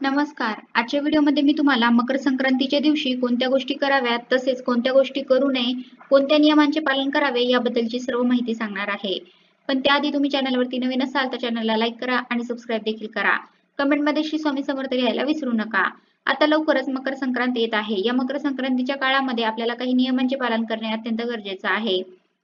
नमस्कार. आजच्या व्हिडिओमध्ये मी तुम्हाला मकर संक्रांतीच्या दिवशी कोणत्या गोष्टी कराव्यात तसेच कोणत्या गोष्टी करू नये कोणत्या नियमांचे पालन करावे याबद्दलची सर्व माहिती सांगणार आहे. पण त्याआधी तुम्ही चॅनलवरती नवीन असाल तर चॅनलला लाईक करा आणि सबस्क्राईब देखील करा. कमेंटमध्ये श्री स्वामी समर्थ लिहायला विसरू नका. आता लवकरच मकर संक्रांती येत आहे. या मकर संक्रांतीच्या काळामध्ये आपल्याला काही नियमांचे पालन करणे अत्यंत गरजेचं आहे.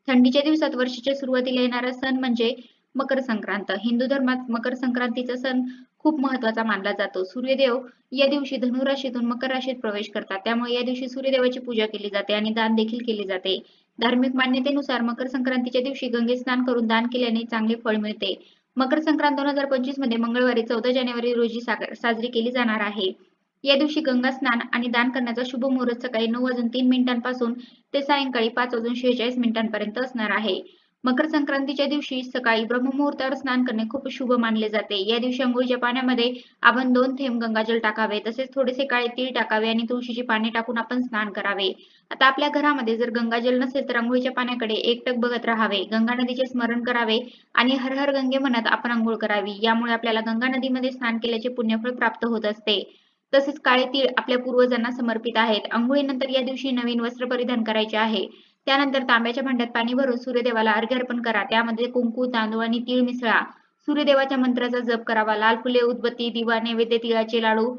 थंडीच्या दिवसात वर्षाच्या सुरुवातीला येणारा सण म्हणजे मकर संक्रांत. हिंदू धर्मात मकर संक्रांतीचा सण खूप महत्त्वाचा मानला जातो. सूर्यदेव या दिवशी धनुराशीतून मकर राशीत प्रवेश करतात. त्यामुळे या दिवशी सूर्यदेवाची पूजा केली जाते आणि दान देखील केले जाते. धार्मिक मान्यतेनुसार मकर संक्रांतीच्या दिवशी गंगे स्नान करून दान केल्याने चांगले फळ मिळते. मकर संक्रांत दोन हजार पंचवीसमध्ये मंगळवारी चौदा जानेवारी रोजी साजरी केली जाणार आहे. या दिवशी गंगा स्नान आणि दान करण्याचा शुभ मुहूर्त सकाळी नऊ वाजून तीन मिनिटांपासून ते सायंकाळी पाच वाजून शेहेचाळीस मिनिटांपर्यंत असणार आहे. मकर संक्रांतीच्या दिवशी सकाळी ब्रह्ममुहूर्तावर स्नान करणे खूप शुभ मानले जाते. या दिवशी अंघोळीच्या पाण्यामध्ये आपण दोन थेंब गंगाजल टाकावे तसेच थोडेसे काळे तीळ टाकावे आणि तुळशीची पाने टाकून आपण स्नान करावे. आता आपल्या घरामध्ये जर गंगाजल नसेल तर अंघोळीच्या पाण्याकडे एकटक बघत राहावे. गंगा नदीचे स्मरण करावे आणि हर हर गंगे म्हणत आपण अंघोळ करावी. यामुळे आपल्याला गंगा नदीमध्ये स्नान केल्याचे पुण्यफळ प्राप्त होत असते. तसेच काळे तीळ आपल्या पूर्वजांना समर्पित आहेत. अंघोळीनंतर या दिवशी नवीन वस्त्र परिधान करायचे आहे. त्यानंतर तांब्याच्या भांड्यात पाणी भरून सूर्यदेवाला अर्घ्य अर्पण करा. त्यामध्ये कुंकू तांदूळ आणि तीळ मिसळा. सूर्यदेवाच्या मंत्राचा जप करावा. लाल फुले उदबत्ती दिवा नैवेद्य तिळाचे लाडू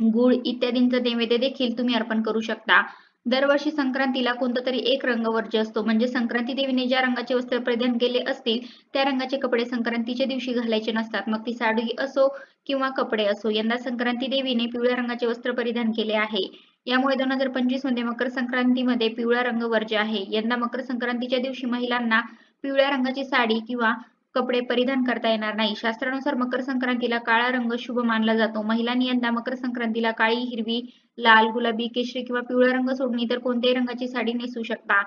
गुळ इत्यादींचा नैवेद्य देखील तुम्ही अर्पण करू शकता. दरवर्षी संक्रांतीला कोणता तरी एक रंग वर्ज्य असतो. म्हणजे संक्रांती देवीने ज्या रंगाचे वस्त्र परिधान केले असतील त्या रंगाचे कपडे संक्रांतीच्या दिवशी घालायचे नसतात. मग ती साडी असो किंवा कपडे असो यंदा संक्रांती देवीने पिवळ्या रंगाचे वस्त्र परिधान केले आहे. यामुळे दोन हजार पंचवीसमध्ये मकर संक्रांतीमध्ये पिवळा रंग वर्ज्य आहे. यंदा मकर संक्रांतीच्या दिवशी महिलांना पिवळ्या रंगाची साडी किंवा कपडे परिधान करता येणार नाही. शास्त्रानुसार मकर संक्रांतीला काळा रंग शुभ मानला जातो. महिलांनी यंदा मकर संक्रांतीला काळी हिरवी लाल गुलाबी केशरी किंवा पिवळा रंग सोडून इतर कोणत्याही रंगाची साडी नेसू शकता.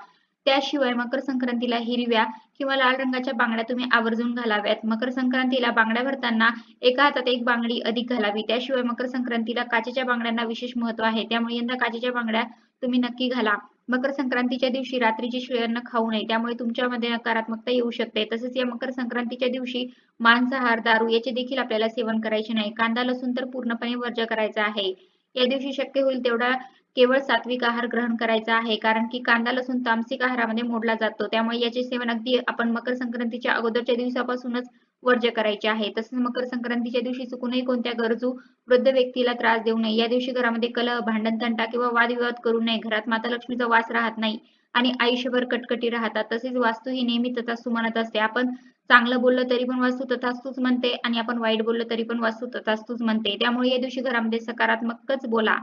त्याशिवाय मकर संक्रांतीला हिरव्या किंवा लाल रंगाच्या बांगड्या तुम्ही आवर्जून घालाव्यात. मकर संक्रांतीला बांगड्या भरताना एका हातात एक बांगडी अधिक घालावी. त्याशिवाय मकर संक्रांतीला काचेच्या बांगड्यांना विशेष महत्त्व आहे. त्यामुळे यंदा काचेच्या बांगड्या तुम्ही नक्की घाला. मकर संक्रांतीच्या दिवशी रात्रीची शिळ्यांना खाऊ नये. त्यामुळे तुमच्यामध्ये नकारात्मकता येऊ शकते. तसेच या मकर संक्रांतीच्या दिवशी मांसाहार दारू याचे देखील आपल्याला सेवन करायचे नाही. कांदा लसूण तर पूर्णपणे वर्ज करायचा आहे. या दिवशी शक्य होईल तेवढा केवळ सात्विक आहार ग्रहण करायचा आहे कारण की कांदा लसूण तामसिक आहारामध्ये मोडला जातो. त्यामुळे याचे सेवन अगदी आपण मकर संक्रांतीच्या अगोदरच्या दिवसापासूनच वर्ज्य करायचे आहे. तसेच मकर संक्रांतीच्या दिवशी चुकूनही कोणत्या गरजू वृद्ध व्यक्तीला त्रास देऊ नये. या दिवशी घरामध्ये कलह भांडण तंटा किंवा वादविवाद करू नये. घरात माता लक्ष्मीचा वास राहत नाही आणि आयुष्यभर कटकटी राहतात. तसेच वास्तू ही नेहमी तथास्तू म्हणत असते. आपण चांगलं बोललं तरी पण वास्तू तथास्तूच म्हणते आणि आपण वाईट बोललं तरी पण वास्तू तथास्तूच म्हणते. त्यामुळे या दिवशी घरामध्ये सकारात्मकच बोला.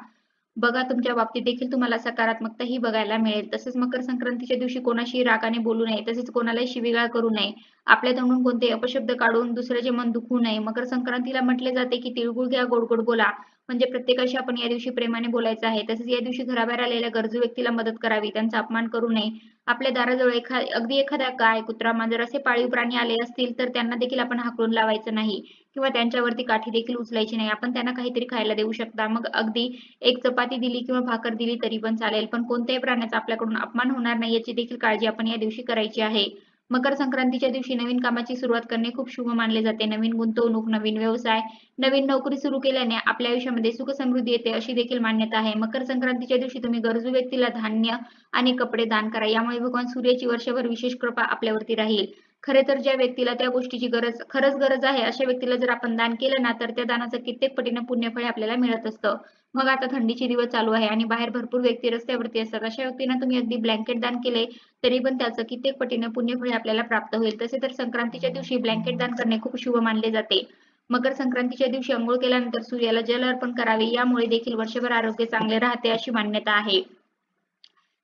बघा तुमच्या बाबतीत देखील तुम्हाला सकारात्मकता ही बघायला मिळेल. तसेच मकर संक्रांतीच्या दिवशी कोणाशी रागाने बोलू नये तसेच कोणालाही शिविगाळ करू नये. आपल्या तोंडून कोणते अपशब्द काढून दुसऱ्याचे मन दुखू नये. मकर संक्रांतीला म्हटले जाते की तिळगुळ घ्या गोड गोड बोला. म्हणजे प्रत्येकाशी आपण या दिवशी प्रेमाने बोलायचं आहे. तसेच या दिवशी घराबाहेर आलेल्या गरजू व्यक्तीला मदत करावी त्यांचा अपमान करू नये. आपल्या दाराजवळ एखा अगदी एखाद्या गाय कुत्रा मांजर असे पाळीव प्राणी आले असतील तर त्यांना देखील आपण हाकलून लावायचं नाही किंवा त्यांच्यावरती काठी देखील उचलायची नाही. आपण त्यांना काहीतरी खायला देऊ शकता. मग अगदी एक चपाती दिली किंवा भाकर दिली तरी पण चालेल. पण कोणत्याही प्राण्याचा आपल्याकडून अपमान होणार नाही याची देखील काळजी आपण या दिवशी करायची आहे. मकर संक्रांतीच्या दिवशी नवीन कामाची सुरुवात करणे खूप शुभ मानले जाते. नवीन गुंतवणूक नवीन व्यवसाय नवीन नोकरी सुरू केल्याने आपल्या आयुष्यामध्ये सुख समृद्धी येते अशी देखील मान्यता आहे. मकर संक्रांतीच्या दिवशी तुम्ही गरजू व्यक्तीला धान्य आणि कपडे दान करा. यामुळे भगवान सूर्याची वर्षभर विशेष कृपा आपल्यावरती राहील. खरे तर ज्या व्यक्तीला त्या गोष्टीची गरज खरंच गरज आहे अशा व्यक्तीला जर आपण दान केलं ना तर त्या दानाचं कित्येक पटीने पुण्यफळ आपल्याला मिळत असतं. मग आता थंडीचे दिवस चालू आहे आणि बाहेर भरपूर व्यक्ती रस्त्यावरती असतात. अशा व्यक्तींना तुम्ही अगदी ब्लँकेट दान केले तरी पण त्याचं कित्येक पटीने पुण्यफळ आपल्याला प्राप्त होईल. तसे तर संक्रांतीच्या दिवशी ब्लँकेट दान करणे खूप शुभ मानले जाते. मकर संक्रांतीच्या दिवशी अंघोळ केल्यानंतर सूर्याला जल अर्पण करावे यामुळे देखील वर्षभर आरोग्य चांगले राहते अशी मान्यता आहे.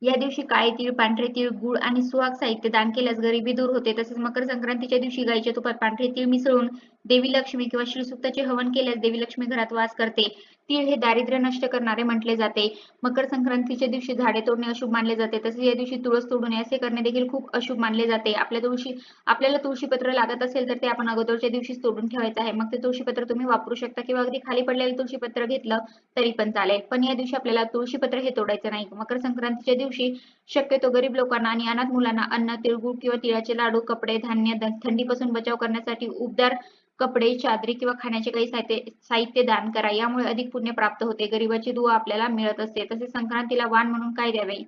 या दिवशी काळे तीळ पांढरे तीळ गुळ आणि सुहाग साहित्य दान केल्यास गरिबी दूर होते. तसेच मकर संक्रांतीच्या दिवशी गायीच्या तुपात पांढरे तीळ मिसळून देवी लक्ष्मी किंवा श्रीसुक्ताचे हवन केल्यास देवी लक्ष्मी घरात वास करते. तीळ हे दारिद्र्य नष्ट करणारे म्हटले जाते. मकर संक्रांतीच्या दिवशी झाडे तोडणे अशुभ मानले जाते. तसेच या दिवशी तुळस तोडणे असे करणे देखील खूप अशुभ मानले जाते. आपल्या तुळशी आपल्याला तुळशीपत्र लागत असेल तर ते आपण अगोदरच्या दिवशीच तोडून ठेवायचं आहे. मग ते तुळशीपत्र तुम्ही वापरू शकता किंवा अगदी खाली पडलेलं तुळशीपत्र घेतलं तरी पण चालेल. पण या दिवशी आपल्याला तुळशीपत्र हे तोडायचं नाही. मकर संक्रांतीच्या दिवशी शक्यतो गरीब लोकांना आणि अनाथ मुलांना अन्न तिळगुळ किंवा तिळाचे लाडू कपडे धान्य थंडीपासून बचाव करण्यासाठी उबदार कपडे चादरी किंवा खाण्याचे काही साहित्य साहित्य दान करा. यामुळे अधिक पुण्य प्राप्त होते. गरीबाची दुवा आपल्याला मिळत असते. तसेच संक्रांतीला वाण म्हणून काय द्यावे?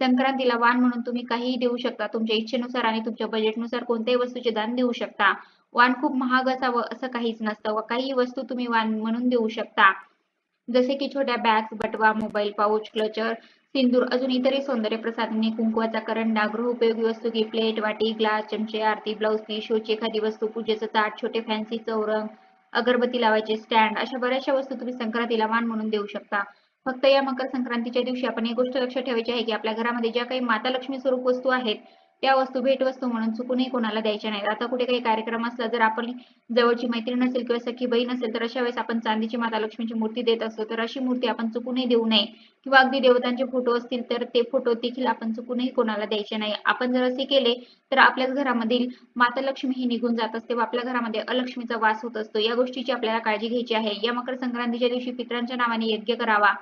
संक्रांतीला वाण म्हणून तुम्ही काहीही देऊ शकता. तुमच्या इच्छेनुसार आणि तुमच्या बजेटनुसार कोणत्याही वस्तूचे दान देऊ शकता. वाण खूप महाग असावं असं काहीच नसतं व काही वस्तू तुम्ही वाण म्हणून देऊ शकता. जसे की छोट्या बॅग्स बटवा मोबाईल पाऊच क्लचर सिंदूर अजून इतरही सौंदर्य प्रसाधने कुंकवाचा करंडा गृहोपयोगी वस्तू की प्लेट वाटी ग्लास चमचे आरती ब्लाऊज पीस शोची एखादी वस्तू पूजेचं ताट छोटे फॅन्सी चौरंग अगरबत्ती लावायचे स्टँड अशा बऱ्याचशा वस्तू तुम्ही संक्रांतीला मान म्हणून देऊ शकता. फक्त या मकर संक्रांतीच्या दिवशी आपण एक गोष्ट लक्षात ठेवायची आहे की आपल्या घरामध्ये ज्या काही माता लक्ष्मी स्वरूप वस्तू आहेत त्या वस्तू भेटवस्तू म्हणून चुकूनही कोणाला द्यायच्या नाहीत. आता कुठे काही कार्यक्रम असला जर आपण जवळची मैत्रीण असेल किंवा सखी बहीण असेल तर अशा वेळेस आपण चांदीची माता लक्ष्मीची मूर्ती देत असतो. तर अशी मूर्ती आपण चुकूनही देऊ नये. किंवा अगदी देवतांचे फोटो असतील तर ते फोटो देखील आपण चुकूनही कोणाला द्यायचे नाही. आपण जर असे केले तर आपल्याच घरामधील माता लक्ष्मी ही निघून जात असते व आपल्या घरामध्ये अलक्ष्मीचा वास होत असतो. या गोष्टीची आपल्याला काळजी घ्यायची आहे. या मकर संक्रांतीच्या दिवशी पितरांच्या नावाने यज्ञ करावा.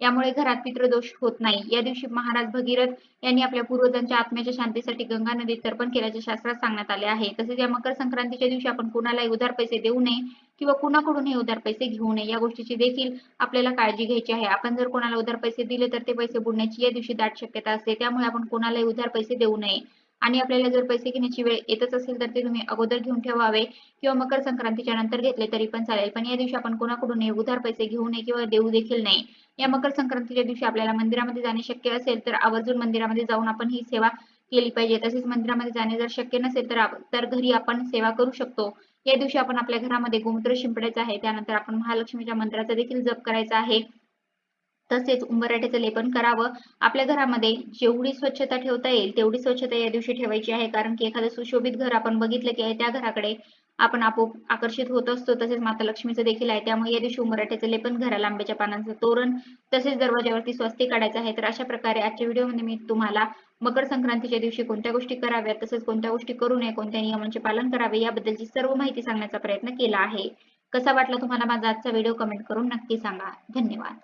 यामुळे घरात पितृदोष होत नाही. या दिवशी महाराज भगीरथ यांनी आपल्या पूर्वजांच्या आत्म्याच्या शांतीसाठी गंगा नदीत तर्पण केल्याचे शास्त्रात सांगण्यात आले आहे. तसेच या मकर संक्रांतीच्या दिवशी आपण कुणालाही उधार पैसे देऊ नये किंवा कुणाकडूनही उधार पैसे घेऊ नये या गोष्टीची देखील आपल्याला काळजी घ्यायची आहे. आपण जर कोणाला उधार पैसे दिले तर ते पैसे बुडण्याची या दिवशी दाट शक्यता असते. त्यामुळे आपण कोणालाही उधार पैसे देऊ नये. आणि आपल्याला जर पैसे घेण्याची वेळ येतच असेल तर ते तुम्ही अगोदर घेऊन ठेवावे किंवा मकर संक्रांतीच्या नंतर घेतले तरी पण चालेल. पण या दिवशी आपण कोणाकडून उधार पैसे घेऊ नये किंवा देऊ देखील नाही या मकर संक्रांतीच्या दिवशी आपल्याला मंदिरामध्ये जाणे शक्य असेल तर आवर्जून मंदिरामध्ये जाऊन आपण ही सेवा केली पाहिजे. तसेच मंदिरामध्ये जाणे जर शक्य नसेल तर तर घरी आपण सेवा करू शकतो. या दिवशी आपण आपल्या घरामध्ये गोमूत्र शिंपडायचं आहे त्यानंतर आपण महालक्ष्मीच्या मंत्राचा देखील जप करायचा आहे. तसेच उंबराट्याचं लेपन करावं. आपल्या घरामध्ये जेवढी स्वच्छता ठेवता येईल तेवढी स्वच्छता या दिवशी ठेवायची आहे. कारण की एखादं सुशोभित घर आपण बघितलं की त्या घराकडे आपण आपोआप आकर्षित होत असतो. तसेच माता लक्ष्मीचं देखील आहे. त्यामुळे या दिवशी उंबरठ्याचं लेपन घराला आंब्याच्या पानांचं तोरण तसेच दरवाजावरती स्वस्ती काढायचं आहे. तर अशा प्रकारे आजच्या व्हिडिओमध्ये मी तुम्हाला मकर संक्रांतीच्या दिवशी कोणत्या गोष्टी कराव्यात तसेच कोणत्या गोष्टी करू नये कोणत्या नियमांचे पालन करावे याबद्दलची सर्व माहिती सांगण्याचा प्रयत्न केला आहे. कसा वाटला तुम्हाला माझा आजचा व्हिडिओ कमेंट करून नक्की सांगा. धन्यवाद.